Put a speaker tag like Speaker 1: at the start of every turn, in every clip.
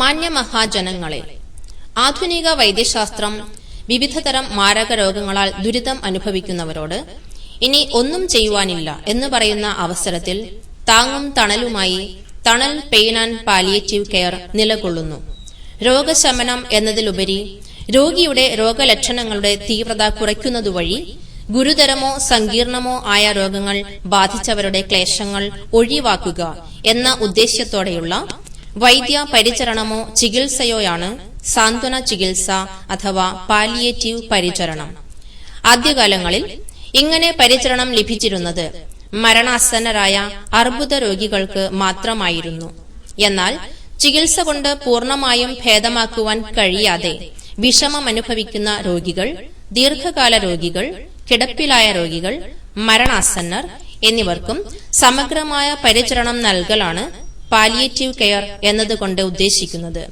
Speaker 1: മാന്യമഹാജനങ്ങളെ. ആധുനിക വൈദ്യശാസ്ത്രം വിവിധതരം മാരക രോഗങ്ങളാൽ ദുരിതം അനുഭവിക്കുന്നവരോട് ഇനി ഒന്നും ചെയ്യുവാനില്ല എന്ന് പറയുന്ന അവസരത്തിൽ താങ്ങും തണലുമായി തണൽ പെയിൻ ആൻഡ് പാലിയേറ്റീവ് കെയർ നിലകൊള്ളുന്നു. രോഗശമനം എന്നതിലുപരി രോഗിയുടെ രോഗലക്ഷണങ്ങളുടെ തീവ്രത കുറയ്ക്കുന്നതുവഴി ഗുരുതരമോ സങ്കീർണമോ ആയ രോഗങ്ങൾ ബാധിച്ചവരുടെ ക്ലേശങ്ങൾ ഒഴിവാക്കുക എന്ന ഉദ്ദേശ്യത്തോടെയുള്ള വൈദ്യ പരിചരണമോ ചികിത്സയോയാണ് സാന്ത്വന ചികിത്സ അഥവാ പാലിയേറ്റീവ് പരിചരണം. ആദ്യകാലങ്ങളിൽ ഇങ്ങനെ പരിചരണം ലഭിച്ചിരുന്നത് മരണാസന്നരായ അർബുദ രോഗികൾക്ക് മാത്രമായിരുന്നു. എന്നാൽ ചികിത്സ കൊണ്ട് പൂർണമായും ഭേദമാക്കുവാൻ കഴിയാതെ വിഷമമനുഭവിക്കുന്ന രോഗികൾ ദീർഘകാല രോഗികൾ കിടപ്പിലായ രോഗികൾ മരണാസന്നർ എന്നിവർക്കും സമഗ്രമായ പരിചരണം നൽകലാണ് പാലിയേറ്റീവ് കെയർ എന്നതുകൊണ്ട് ഉദ്ദേശിക്കുന്നത്.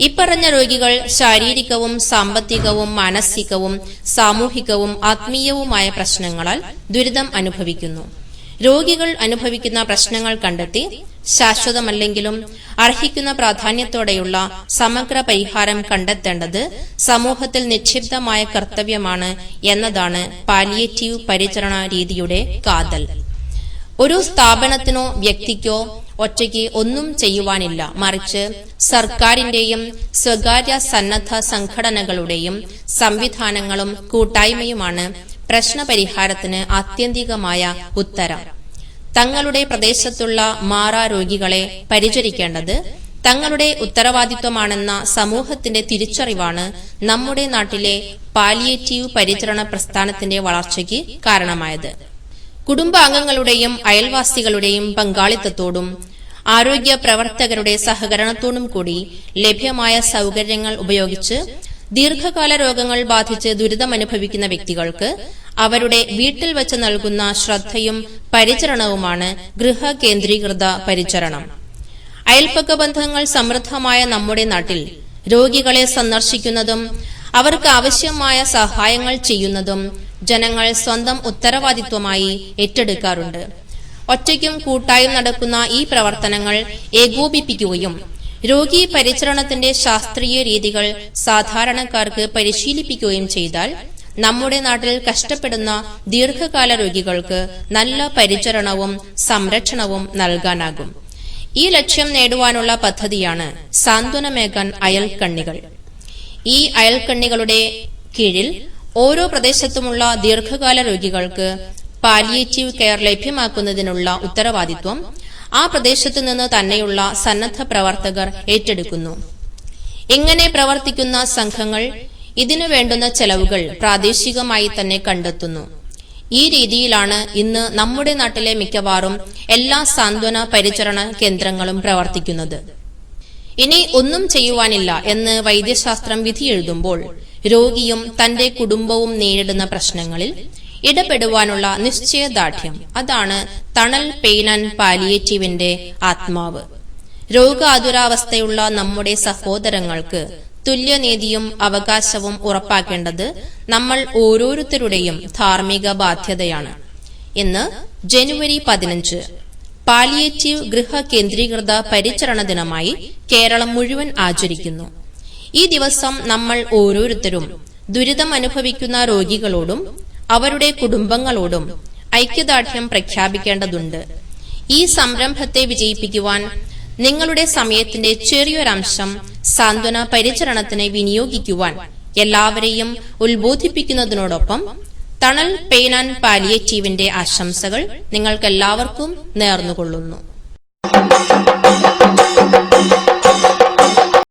Speaker 1: ഇപ്പറഞ്ഞ രോഗികൾ ശാരീരികവും സാമ്പത്തികവും മാനസികവും സാമൂഹികവും ആത്മീയവുമായ പ്രശ്നങ്ങളാൽ ദുരിതം അനുഭവിക്കുന്നു. രോഗികൾ അനുഭവിക്കുന്ന പ്രശ്നങ്ങൾ കണ്ടെത്തി ശാശ്വതമല്ലെങ്കിലും അർഹിക്കുന്ന പ്രാധാന്യത്തോടെയുള്ള സമഗ്ര പരിഹാരം കണ്ടെത്തേണ്ടത് സമൂഹത്തിൽ നിക്ഷിപ്തമായ കർത്തവ്യമാണ് എന്നതാണ് പാലിയേറ്റീവ് പരിചരണ രീതിയുടെ കാതൽ. ഒരു സ്ഥാപനത്തിനോ വ്യക്തിക്കോ ഒറ്റയ്ക്ക് ഒന്നും ചെയ്യുവാനില്ല. മറിച്ച് സർക്കാരിന്റെയും സ്വകാര്യ സന്നദ്ധ സംഘടനകളുടെയും സംവിധാനങ്ങളും കൂട്ടായ്മയുമാണ് പ്രശ്നപരിഹാരത്തിന് ആത്യന്തികമായ ഉത്തരം. തങ്ങളുടെ പ്രദേശത്തുള്ള മാറാ രോഗികളെ പരിചരിക്കേണ്ടത് തങ്ങളുടെ ഉത്തരവാദിത്വമാണെന്ന സമൂഹത്തിന്റെ തിരിച്ചറിവാണ് നമ്മുടെ നാട്ടിലെ പാലിയേറ്റീവ് പരിചരണ പ്രസ്ഥാനത്തിന്റെ വളർച്ചയ്ക്ക് കാരണമായത്. കുടുംബാംഗങ്ങളുടെയും അയൽവാസികളുടെയും പങ്കാളിത്തത്തോടും ആരോഗ്യ പ്രവർത്തകരുടെ സഹകരണത്തോടും കൂടി ലഭ്യമായ സൗകര്യങ്ങൾ ഉപയോഗിച്ച് ദീർഘകാല രോഗങ്ങൾ ബാധിച്ച് ദുരിതമനുഭവിക്കുന്ന വ്യക്തികൾക്ക് അവരുടെ വീട്ടിൽ വച്ച് നൽകുന്ന ശ്രദ്ധയും പരിചരണവുമാണ് ഗൃഹ കേന്ദ്രീകൃത പരിചരണം. അയൽപക്ക ബന്ധങ്ങൾ സമൃദ്ധമായ നമ്മുടെ നാട്ടിൽ രോഗികളെ സന്ദർശിക്കുന്നതും അവർക്ക് ആവശ്യമായ സഹായങ്ങൾ ചെയ്യുന്നതും ജനങ്ങൾ സ്വന്തം ഉത്തരവാദിത്വമായി ഏറ്റെടുക്കാറുണ്ട്. ഒറ്റയ്ക്കും കൂട്ടായും നടക്കുന്ന ഈ പ്രവർത്തനങ്ങൾ ഏകോപിപ്പിക്കുകയും രോഗി പരിചരണത്തിന്റെ ശാസ്ത്രീയ രീതികൾ സാധാരണക്കാർക്ക് പരിശീലിപ്പിക്കുകയും ചെയ്താൽ നമ്മുടെ നാട്ടിൽ കഷ്ടപ്പെടുന്ന ദീർഘകാല രോഗികൾക്ക് നല്ല പരിചരണവും സംരക്ഷണവും നൽകാനാകും. ഈ ലക്ഷ്യം നേടുവാനുള്ള പദ്ധതിയാണ് സാന്ത്വനമേകാൻ അയൽക്കണ്ണികൾ. ഈ അയൽക്കണ്ണികളുടെ കീഴിൽ ഓരോ പ്രദേശത്തുമുള്ള ദീർഘകാല രോഗികൾക്ക് പാലിയേറ്റീവ് കെയർ ലഭ്യമാക്കുന്നതിനുള്ള ഉത്തരവാദിത്വം ആ പ്രദേശത്തു നിന്ന് തന്നെയുള്ള സന്നദ്ധ പ്രവർത്തകർ ഏറ്റെടുക്കുന്നു. ഇങ്ങനെ പ്രവർത്തിക്കുന്ന സംഘങ്ങൾ ഇതിനു വേണ്ടുന്ന ചെലവുകൾ പ്രാദേശികമായി തന്നെ കണ്ടെത്തുന്നു. ഈ രീതിയിലാണ് ഇന്ന് നമ്മുടെ നാട്ടിലെ മിക്കവാറും എല്ലാ സാന്ത്വന പരിചരണ കേന്ദ്രങ്ങളും പ്രവർത്തിക്കുന്നത്. ഇനി ഒന്നും ചെയ്യുവാനില്ല എന്ന് വൈദ്യശാസ്ത്രം വിധിയെഴുതുമ്പോൾ രോഗിയും തന്റെ കുടുംബവും നേരിടുന്ന പ്രശ്നങ്ങളിൽ ഇടപെടുവാനുള്ള നിശ്ചയദാർഢ്യം. അതാണ് തണൽ പെയിൻ ആൻഡ് പാലിയേറ്റീവിന്റെ ആത്മാവ്. രോഗാതുരാവസ്ഥയുള്ള നമ്മുടെ സഹോദരങ്ങൾക്ക് തുല്യനീതിയും അവകാശവും ഉറപ്പാക്കേണ്ടത് നമ്മൾ ഓരോരുത്തരുടെയും ധാർമ്മിക ബാധ്യതയാണ്. ഇന്ന് ജനുവരി പതിനഞ്ച് പാലിയേറ്റീവ് ഗൃഹ കേന്ദ്രീകൃത പരിചരണ ദിനമായി കേരളം മുഴുവൻ ആചരിക്കുന്നു. ഈ ദിവസം നമ്മൾ ഓരോരുത്തരും ദുരിതം അനുഭവിക്കുന്ന രോഗികളോടും അവരുടെ കുടുംബങ്ങളോടും ഐക്യദാർഢ്യം പ്രഖ്യാപിക്കേണ്ടതുണ്ട്. ഈ സംരംഭത്തെ വിജയിപ്പിക്കുവാൻ നിങ്ങളുടെ സമയത്തിന്റെ ചെറിയൊരംശം സാന്ത്വന പരിചരണത്തിന് വിനിയോഗിക്കുവാൻ എല്ലാവരെയും ഉത്ബോധിപ്പിക്കുന്നതിനോടൊപ്പം തണൽ പെയിൻ ആൻഡ് പാലിയേറ്റീവിന്റെ ആശംസകൾ നിങ്ങൾക്കെല്ലാവർക്കും നേർന്നുകൊള്ളുന്നു.